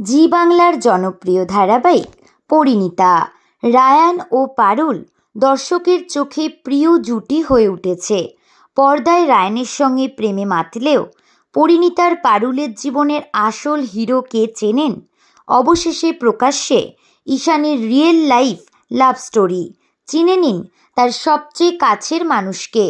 জি বাংলার জনপ্রিয় ধারাবাহিক পরিণীতা। রায়ান ও পারুল দর্শকের চোখে প্রিয় জুটি হয়ে উঠেছে। পর্দায় রায়ানের সঙ্গে প্রেমে মাতলেও পরিণীতার পারুলের জীবনের আসল হিরো কে চেনেন? অবশেষে প্রকাশ্যে ঈশানের রিয়েল লাইফ লাভ স্টোরি। চিনে নিন তার সবচেয়ে কাছের মানুষকে।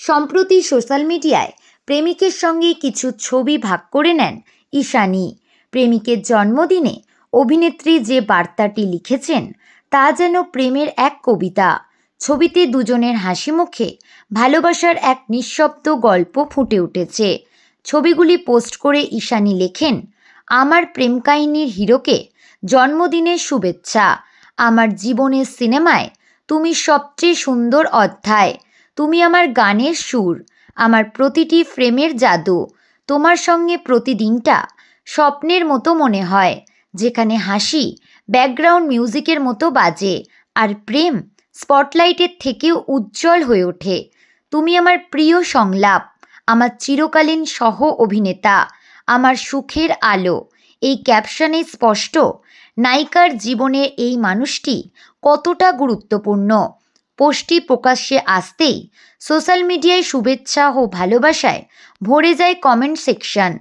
সম্প্রতি সোশ্যাল মিডিয়ায় প্রেমিকের সঙ্গে কিছু ছবি ভাগ করে নেন ঈশানী। প্রেমিকের জন্মদিনে অভিনেত্রী যে বার্তাটি লিখেছেন, তা যেন প্রেমের এক কবিতা। ছবিতে দুজনের হাসি মুখে ভালোবাসার এক নিঃশব্দ গল্প ফুটে উঠেছে। ছবিগুলি পোস্ট করে ঈশানী লেখেন, আমার প্রেম কাহিনীর হিরোকে জন্মদিনের শুভেচ্ছা। আমার জীবনের সিনেমায় তুমি সবচেয়ে সুন্দর অধ্যায়। তুমি আমার গানের সুর। আমার প্রতিটি ফ্রেমের জাদু। তোমার সঙ্গে প্রতিদিনটা স্বপ্নের মতো মনে হয়, যেখানে হাসি ব্যাকগ্রাউন্ড মিউজিকের মতো বাজে, আর প্রেম স্পটলাইটের থেকেও উজ্জ্বল হয়ে ওঠে। তুমি আমার প্রিয় সংলাপ, আমার চিরকালীন সহ অভিনেতা, আমার সুখের আলো। এই ক্যাপশনে স্পষ্ট, নায়িকার জীবনে এই মানুষটি কতটা গুরুত্বপূর্ণ। পোস্টটি প্রকাশ্যে আসতেই সোশ্যাল মিডিয়ায় শুভেচ্ছা ও ভালোবাসায় ভরে যায় কমেন্ট সেকশন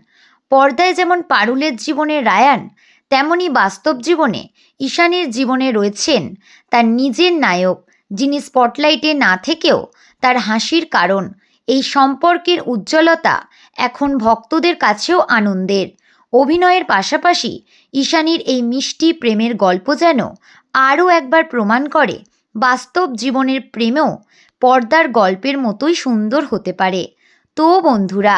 পর্দায় যেমন পারুলের জীবনে রায়ান তেমনই বাস্তব জীবনে ঈশানের জীবনে রয়েছেন তার নিজের নায়ক, যিনি স্পটলাইটে না থেকেও তার হাসির কারণ, এই সম্পর্কের উজ্জ্বলতা এখন ভক্তদের কাছেও আনন্দের। অভিনয়ের পাশাপাশি ঈশানীর এই মিষ্টি প্রেমের গল্প যেন আরও একবার প্রমাণ করে, বাস্তব জীবনের প্রেমেও পর্দার গল্পের মতোই সুন্দর হতে পারে। তো বন্ধুরা